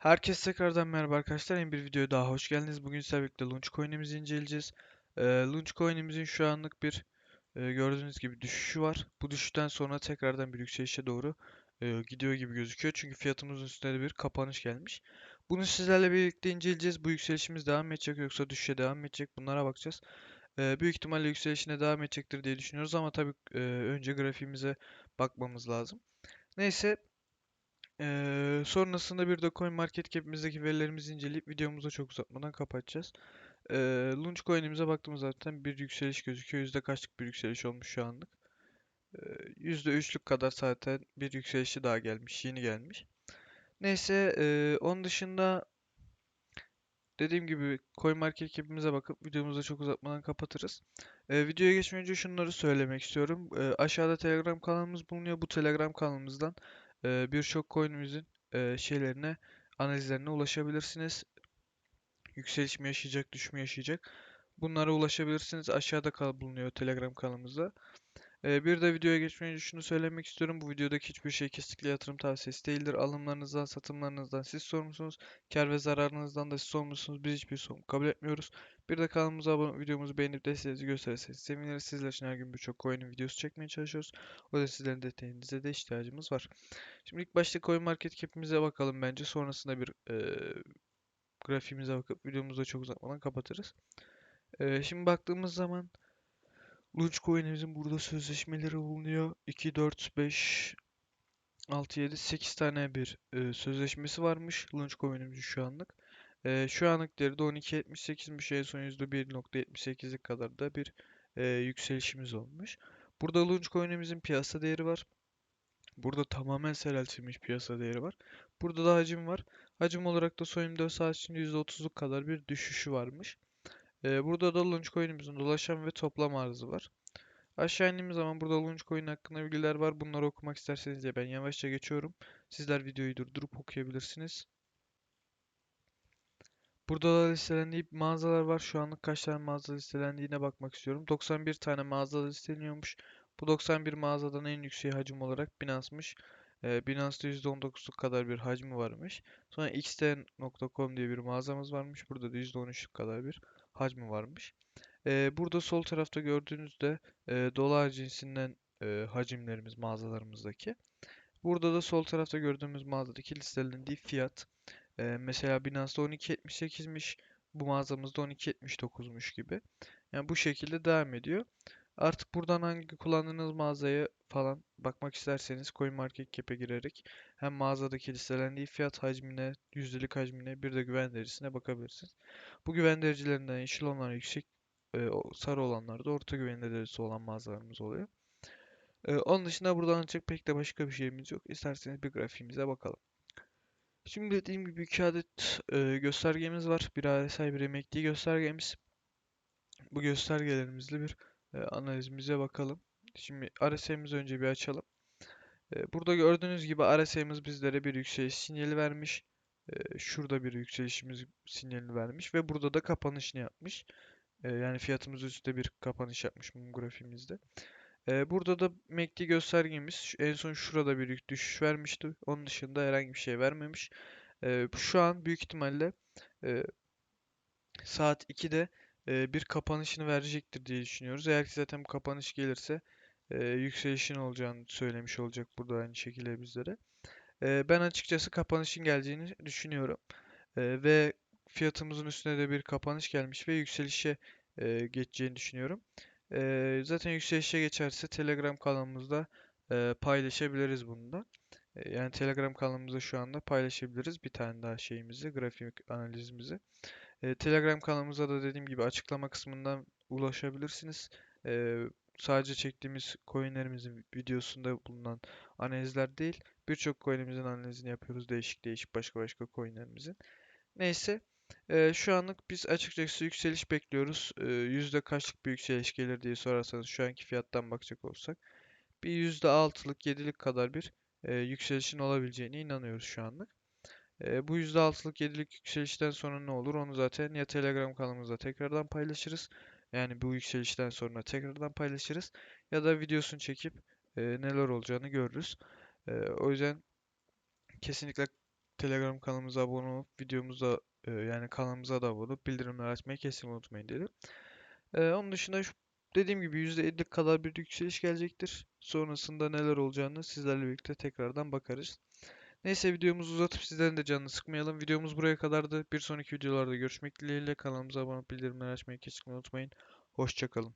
Herkese tekrardan merhaba arkadaşlar. Yeni bir videoya daha hoş geldiniz. Bugün sizlerle birlikte Launchcoin'imizi inceleyeceğiz. Ee, Launchcoin'imizin şu anlık bir e, gördüğünüz gibi düşüşü var. Bu düşüşten sonra tekrardan bir yükselişe doğru e, gidiyor gibi gözüküyor. Çünkü fiyatımızın üstünde de bir kapanış gelmiş. Bunu sizlerle birlikte inceleyeceğiz. Bu yükselişimiz devam edecek yoksa düşüşe devam edecek? Bunlara bakacağız. E, büyük ihtimalle yükselişine devam edecektir diye düşünüyoruz ama tabii e, önce grafiğimize bakmamız lazım. Neyse ee, sonrasında bir de CoinMarketCap'imizdeki verilerimizi inceleyip videomuzu çok uzatmadan kapatacağız. Ee, Launchcoin'imize baktığımız zaten bir yükseliş gözüküyor. Yüzde kaçlık bir yükseliş olmuş şu anlık. Ee, Yüzde üçlük kadar zaten bir yükselişi daha gelmiş. Yeni gelmiş. Neyse ee, onun dışında dediğim gibi CoinMarketCap'imize bakıp videomuzu çok uzatmadan kapatırız. Ee, videoya geçmeden önce şunları söylemek istiyorum. Ee, aşağıda Telegram kanalımız bulunuyor. Bu Telegram kanalımızdan e, birçok coin'imizin e, şeylerine, analizlerine ulaşabilirsiniz. Yükseliş mi yaşayacak, düşüş mü yaşayacak? Bunlara ulaşabilirsiniz. Aşağıda kal bulunuyor Telegram kanalımızda. Ee, bir de videoya geçmeden şunu söylemek istiyorum. Bu videodaki hiçbir şey kesinlikle yatırım tavsiyesi değildir. Alımlarınızdan, satımlarınızdan siz sorumlusunuz. Kar ve zararınızdan da siz sorumlusunuz. Biz hiçbir sorumluluk kabul etmiyoruz. Bir de kanalımıza abone videomuzu beğenip desteğinizi gösterirseniz seviniriz. Sizler için her gün birçok coin'in videosu çekmeye çalışıyoruz. O da sizlerin desteğinize de ihtiyacımız var. Şimdi ilk başta CoinMarketCap'imize bakalım bence. Sonrasında bir e, grafiğimize bakıp videomuzu da çok uzatmadan kapatırız. E, şimdi baktığımız zaman Launchcoin'imizin burada sözleşmeleri bulunuyor. 2, 4, 5, 6, 7, 8 tane bir e, sözleşmesi varmış Launchcoin'imizin şu anlık. E, şu anlık değeri de 12.78'miş. En son %1.78'lik kadar da bir e, yükselişimiz olmuş. Burada Launchcoin'imizin piyasa değeri var. Burada tamamen seyreltilmiş piyasa değeri var. Burada da hacim var. Hacim olarak da son 24 saat içinde %30'luk kadar bir düşüşü varmış. Ee, burada da Launchcoin'imizin dolaşan ve toplam arzı var. Aşağı indiğimiz zaman burada Launchcoin hakkında bilgiler var. Bunları okumak isterseniz de ben yavaşça geçiyorum. Sizler videoyu durdurup okuyabilirsiniz. Burada da listelendiği mağazalar var. Şu anlık kaç tane mağaza listelendiğine bakmak istiyorum. 91 tane mağaza listeleniyormuş. Bu 91 mağazadan en yüksek hacim olarak Binance'mış. Ee, Binance'da %19'luk kadar bir hacmi varmış. Sonra xtn.com diye bir mağazamız varmış. Burada da %13'lük kadar bir hacmi varmış. Ee, burada sol tarafta gördüğünüzde e, dolar cinsinden e, hacimlerimiz mağazalarımızdaki. Burada da sol tarafta gördüğümüz mağazadaki listelendiği fiyat. Ee, mesela Binance'da 12.78'miş. Bu mağazamızda 12.79'muş gibi. Yani bu şekilde devam ediyor. Artık buradan hangi kullandığınız mağazaya falan bakmak isterseniz CoinMarketCap'e girerek hem mağazadaki listelendiği fiyat hacmine, yüzdelik hacmine bir de güven derecesine bakabilirsiniz. Bu güven derecelerinden yeşil olanlar yüksek, sarı olanlar da orta güven derecesi olan mağazalarımız oluyor. Onun dışında buradan ancak pek de başka bir şeyimiz yok. İsterseniz bir grafiğimize bakalım. Şimdi dediğim gibi iki adet e, göstergemiz var. Bir RSI bir emekli göstergemiz. Bu göstergelerimizle bir e, analizimize bakalım. Şimdi RSI'mizi önce bir açalım. E, burada gördüğünüz gibi RSI'miz bizlere bir yükseliş sinyali vermiş. E, şurada bir yükselişimiz sinyalini vermiş ve burada da kapanışını yapmış. E, yani fiyatımız üstte bir kapanış yapmış bu grafiğimizde. Burada da MACD göstergemiz en son şurada bir düşüş vermişti. Onun dışında herhangi bir şey vermemiş. Şu an büyük ihtimalle saat 2'de e, bir kapanışını verecektir diye düşünüyoruz. Eğer ki zaten bu kapanış gelirse yükselişin olacağını söylemiş olacak burada aynı şekilde bizlere. Ben açıkçası kapanışın geleceğini düşünüyorum. Ve fiyatımızın üstüne de bir kapanış gelmiş ve yükselişe geçeceğini düşünüyorum. E, zaten yükselişe geçerse Telegram kanalımızda e, paylaşabiliriz bunu da. E, yani Telegram kanalımızda şu anda paylaşabiliriz bir tane daha şeyimizi, grafik analizimizi. E, Telegram kanalımıza da dediğim gibi açıklama kısmından ulaşabilirsiniz. E, sadece çektiğimiz coinlerimizin videosunda bulunan analizler değil, birçok coinimizin analizini yapıyoruz. Değişik değişik başka başka coinlerimizin. Neyse, e, şu anlık biz açıkçası yükseliş bekliyoruz. E, yüzde kaçlık bir yükseliş gelir diye sorarsanız şu anki fiyattan bakacak olsak bir yüzde altılık, yedilik kadar bir e, yükselişin olabileceğine inanıyoruz şu anlık. E, bu %6'lık 7'lik yükselişten sonra ne olur onu zaten ya Telegram kanalımızda tekrardan paylaşırız. Yani bu yükselişten sonra tekrardan paylaşırız. Ya da videosunu çekip e, neler olacağını görürüz. E, o yüzden kesinlikle Telegram kanalımıza abone olup videomuza e, yani kanalımıza abone olup bildirimleri açmayı kesin unutmayın dedim. E, onun dışında şu, dediğim gibi %50 kadar bir yükseliş gelecektir. Sonrasında neler olacağını sizlerle birlikte tekrardan bakarız. Neyse videomuzu uzatıp sizlerin de canını sıkmayalım. Videomuz buraya kadardı. Bir sonraki videolarda görüşmek dileğiyle. Kanalımıza abone olup bildirimleri açmayı kesin unutmayın. Hoşçakalın.